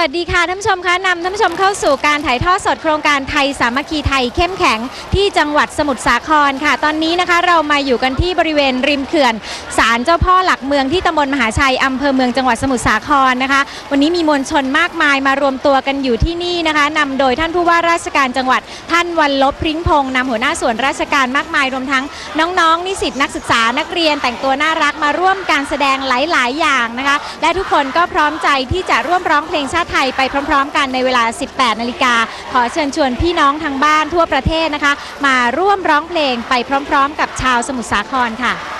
วัสดีค่ะท่านผู้ชมคะนำท่านผู้ชมเข้าสู่การถ่ายทอดสดโครงการไทยสามัคคีไทยเข้มแข็งที่จังหวัดสมุทรสาครค่ะ ตอนนี้นะคะเรามาอยู่กันที่บริเวณริมเขื่อนศาลเจ้าพ่อหลักเมืองที่ตำบลมหาชัยอำเภอเมืองจังหวัดสมุทรสาครนะคะ วันนี้มีมวลชนมากมายมารวมตัวกันอยู่ที่นี่นะคะนำโดยท่านผู้ว่าราชการจังหวัด ท่านวันลบพริ้งพงษ์นำหัวหน้าส่วนราชการมากมายรวมทั้งน้องๆ นิสิตนักศึกษานักเรียนแต่งตัวน่ารักมาร่วมการแสดงหลาย ๆ อย่างนะคะ และทุกคนก็พร้อมใจที่จะร่วมร้องเพลงชาติไทยไปพร้อม ๆ กันในเวลา 18 นาฬิกา ขอเชิญชวนพี่น้องทางบ้านทั่วประเทศนะคะ มาร่วมร้องเพลงไปพร้อม ๆ กับชาวสมุทรสาครค่ะจะ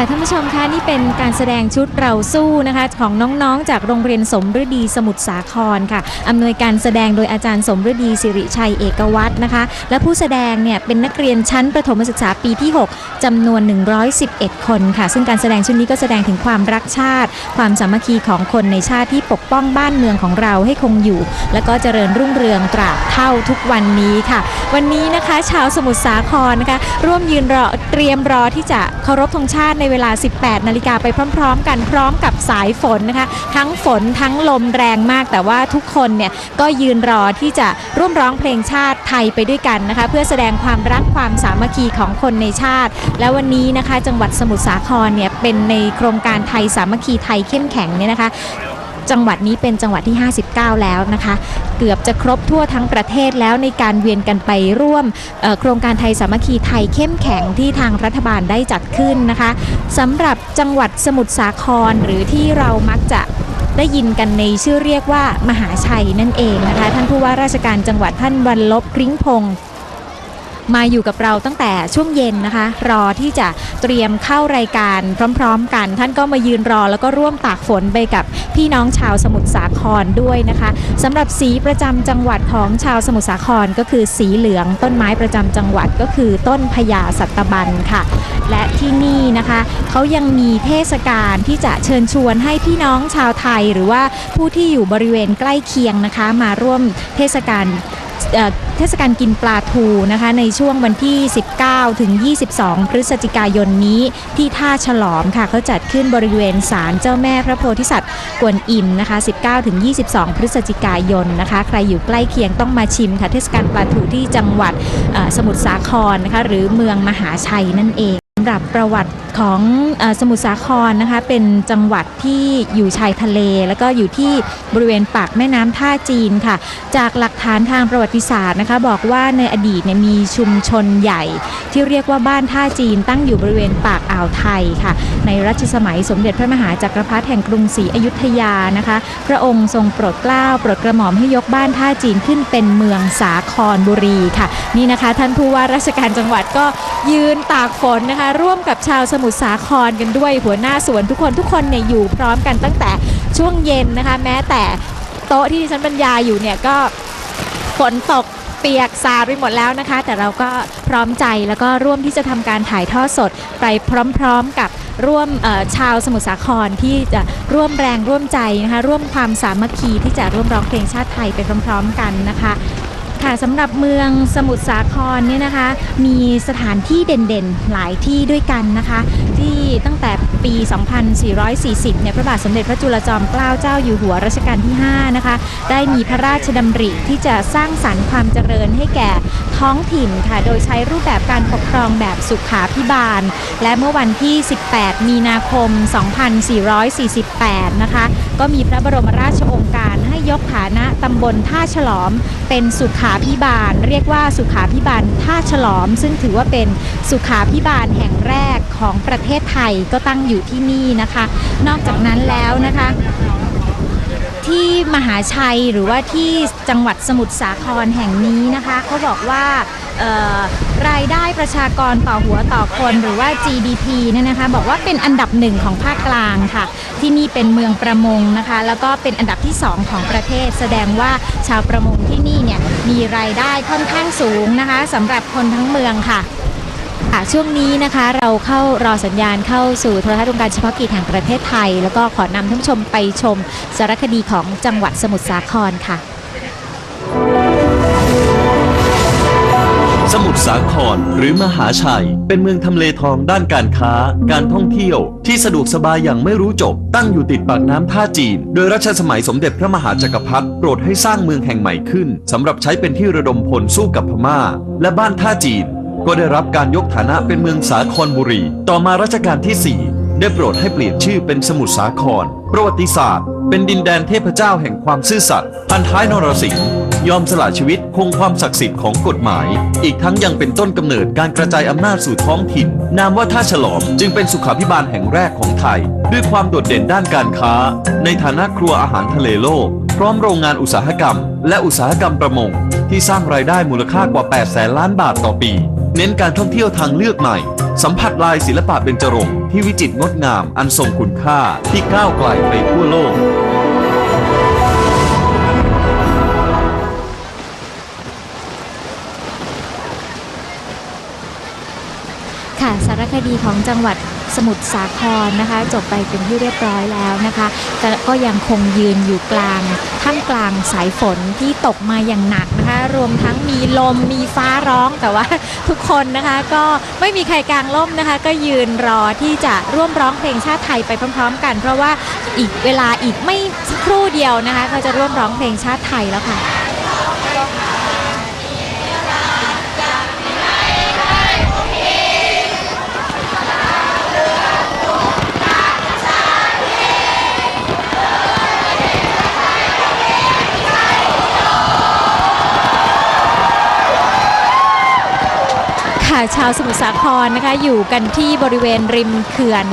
ค่ะท่านผู้ชมคะนี่เป็นการแสดงชุดเราสู้นะคะ ของน้องๆ จากโรงเรียนสมฤดีสมุทรสาครค่ะอำนวยการแสดงโดยอาจารย์สมฤดีสิริชัยเอกวัฒน์นะคะ และผู้แสดงเนี่ยเป็นนักเรียนชั้นประถมศึกษาปีที่ 6จำนวน 111 คนค่ะ ซึ่งการแสดงชุดนี้ก็แสดงถึงความรักชาติ ความสามัคคีของคนในชาติที่ปกป้องบ้านเมืองของเราให้คงอยู่ และก็เจริญรุ่งเรืองตราบเท่าทุกวันนี้ค่ะ วันนี้นะคะ ชาวสมุทรสาครนะคะร่วมยืนรอเตรียมรอที่จะเคารพธงชาติในเวลา 18 นาฬิกาไปพร้อม ๆ กันพร้อมกับสายฝนนะคะ ทั้งฝนทั้งลมแรงมาก แต่ว่าทุกคนเนี่ยก็ยืนรอที่จะร่วมร้องเพลงชาติไทยไปด้วยกันนะคะ เพื่อแสดงความรักความสามัคคีของคนในชาติ และวันนี้นะคะ จังหวัดสมุทรสาครเนี่ยเป็นในโครงการไทยสามัคคีไทยเข้มแข็งเนี่ยนะคะจังหวัดนี้เป็นจังหวัดที่ 59 แล้วนะคะ เกือบจะครบทั่วทั้งประเทศแล้วในการเวียนกันไปร่วมโครงการไทยสามัคคีไทยเข้มแข็งที่ทางรัฐบาลได้จัดขึ้นนะคะสำหรับจังหวัดสมุทรสาครหรือที่เรามักจะได้ยินกันในชื่อเรียกว่ามหาชัยนั่นเองนะคะ ท่านผู้ว่าราชการจังหวัดท่านวันลบกริ้งพงษ์ มาอยู่กับเราตั้งแต่ช่วงเย็นนะคะ รอที่จะเตรียมเข้ารายการพร้อม ๆ กัน ท่านก็มายืนรอแล้วก็ร่วมตากฝนไปกับพี่น้องชาวสมุทรสาครด้วยนะคะสำหรับสีประจำจังหวัดของชาวสมุทรสาครก็คือสีเหลือง ต้นไม้ประจำจังหวัดก็คือต้นพญาสัตบันค่ะ และที่นี่นะคะเขายังมีเทศกาลที่จะเชิญชวนให้พี่น้องชาวไทย หรือว่าผู้ที่อยู่บริเวณใกล้เคียงนะคะ มาร่วมเทศกาล เทศกาลกินปลาทูนะคะในช่วงวันที่ 19 ถึง 22 พฤศจิกายนนี้ที่ท่าฉลอมค่ะเขาจัดขึ้นบริเวณศาลเจ้าแม่พระโพธิสัตว์กวนอิมนะคะ 19 ถึง 22 พฤศจิกายนนะคะ ใครอยู่ใกล้เคียงต้องมาชิมค่ะเทศกาลปลาทูที่จังหวัดสมุทรสาครนะคะหรือเมืองมหาชัยนั่นเองำหรับประวัติของออสมุทรสาครนะคะเป็นจังหวัดที่อยู่ชายทะเล แล้วก็อยู่ที่บริเวณปากแม่น้ำท่าจีนค่ะ จากหลักฐานทางประวัติศาสตร์นะคะบอกว่าในอดีตเนี่ยมีชุมชนใหญ่ ที่เรียกว่าบ้านท่าจีนตั้งอยู่บริเวณปากอ่าวไทยค่ะ ในรัชสมัยสมเด็จพระมหาจักรพรรดิแห่งกรุงศรีอยุธยานะคะ พระองค์ทรงโปรดเกล้าโปรดกระหม่อมให้ยกบ้านท่าจีนขึ้นเป็นเมืองสาครบุรีค่ะ นี่นะคะ ท่านผู้ว่าราชการจังหวัดก็ยืนตากฝนนะคะร่วมกับชาวสมุทรสาครกันด้วยหัวหน้าสวนทุกคนทุกคนเนี่ยอยู่พร้อมกันตั้งแต่ช่วงเย็นนะคะ แม้แต่โต๊ะที่ดิฉันบรรยายอยู่เนี่ยก็ฝนตกเปียกสาดไปหมดแล้วนะคะ แต่เราก็พร้อมใจแล้วก็ร่วมที่จะทำการถ่ายทอดสดไปพร้อมๆกับร่วมชาวสมุทรสาครที่จะร่วมแรงร่วมใจนะคะร่วมความสามัคคีที่จะร่วมร้องเพลงชาติไทยไปพร้อม ๆ กันนะคะ ค่ะสำหรับเมืองสมุทรสาครเนี่ยนะคะ มีสถานที่เด่นๆ หลายที่ด้วยกันนะคะ ที่ตั้งแต่ปี 2440 เนี่ยพระบาทสมเด็จพระจุลจอมเกล้าเจ้าอยู่หัวรัชกาลที่ 5 นะคะ ได้มีพระราชดำริที่จะสร้างสรรค์ความเจริญให้แก่ท้องถิ่นค่ะ โดยใช้รูปแบบการปกครองแบบสุขาพิบาล และเมื่อวันที่ 18 มีนาคม 2448 นะคะ ก็มีพระบรมราชโองการให้ ยกฐานะตำบลท่าฉลอม เป็นสุขาพิบาล เรียกว่าสุขาพิบาลท่าฉลอม ซึ่งถือว่าเป็นสุขาพิบาลแห่งแรกของประเทศไทยก็ตั้งอยู่ที่นี่นะคะ นอกจากนั้นแล้วนะคะที่มหาชัยหรือว่าที่จังหวัดสมุทรสาครแห่งนี้นะคะเขาบอกว่า รายได้ประชากรต่อหัวต่อคนหรือว่า GDP เนี่ยนะคะ บอกว่าเป็นอันดับหนึ่งของภาคกลางค่ะ ที่นี่เป็นเมืองประมงนะคะ แล้วก็เป็นอันดับที่ 2 ของประเทศ แสดงว่าชาวประมงที่นี่เนี่ยมีรายได้ค่อนข้างสูงนะคะสำหรับคนทั้งเมืองค่ะค่ะช่วงนี้นะคะเราเข้ารอสัญญาณเข้าสู่โทรทัศน์วงการเฉพาะกิจแห่งประเทศไทย แล้วก็ขอนำท่านผู้ชมไปชมสารคดีของจังหวัดสมุทรสาครค่ะ สมุทรสาครหรือมหาชัย เป็นเมืองทำเลทองด้านการค้า การท่องเที่ยว ที่สะดวกสบายอย่างไม่รู้จบ ตั้งอยู่ติดปากน้ำท่าจีน โดยรัชสมัยสมเด็จพระมหาจักรพรรดิโปรดให้สร้างเมืองแห่งใหม่ขึ้นสำหรับใช้เป็นที่ระดมพลสู้กับพม่า และบ้านท่าจีน ก็ได้รับการยกฐานะเป็นเมืองสาครบุรี ต่อมารัชกาลที่ 4 ได้โปรดให้เปลี่ยนชื่อเป็นสมุทรสาคร ประวัติศาสตร์ เป็นดินแดนเทพเจ้าแห่งความซื่อสัตย์พันท้ายนรสิงห์ยอมสละชีวิตคงความศักดิ์สิทธิ์ของกฎหมาย อีกทั้งยังเป็นต้นกำเนิดการกระจายอำนาจสู่ท้องถิ่น นามว่าท่าฉลอมจึงเป็นสุขาพิบาลแห่งแรกของไทย ด้วยความโดดเด่นด้านการค้า ในฐานะครัวอาหารทะเลโลก พร้อมโรงงานอุตสาหกรรม และอุตสาหกรรมประมง ที่สร้างรายได้มูลค่ากว่า 8 แสนล้านบาทต่อปี เน้นการท่องเที่ยวทางเลือกใหม่ สัมผัสลายศิลปะเบญจรงค์ที่วิจิตรงดงามอันทรงคุณค่าที่ก้าวไกลไปทั่วโลก ค่ะสารคดีของจังหวัด สมุทรสาครนะคะ จบไปเป็นที่เรียบร้อยแล้วนะคะ แต่ก็ยังคงยืนอยู่กลางท่ามกลางสายฝนที่ตกมาอย่างหนักนะคะ รวมทั้งมีลมมีฟ้าร้องแต่ว่าทุกคนนะคะ ก็ไม่มีใครกลางร่มนะคะ ก็ยืนรอที่จะร่วมร้องเพลงชาติไทยไปพร้อม ๆ กัน เพราะว่าอีกเวลาอีกไม่สักครู่เดียวนะคะ ก็จะร่วมร้องเพลงชาติไทยแล้วค่ะ ค่ะ ชาวสมุทรสาครนะคะอยู่กันที่บริเวณริมเขื่อน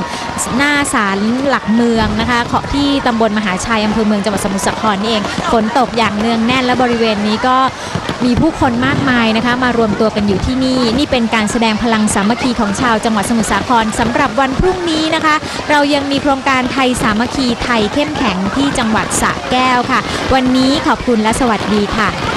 หน้าศาลหลักเมืองนะคะของที่ตำบลมหาชัยอำเภอเมืองจังหวัดสมุทรสาครนี่เองฝนตกอย่างเนืองแน่นและบริเวณนี้ก็มีผู้คนมากมายนะคะ มารวมตัวกันอยู่ที่นี่ นี่เป็นการแสดงพลังสามัคคีของชาวจังหวัดสมุทรสาครสำหรับวันพรุ่งนี้นะคะ เรายังมีโครงการไทยสามัคคีไทยเข้มแข็งที่จังหวัดสระแก้วค่ะ วันนี้ขอบคุณและสวัสดีค่ะ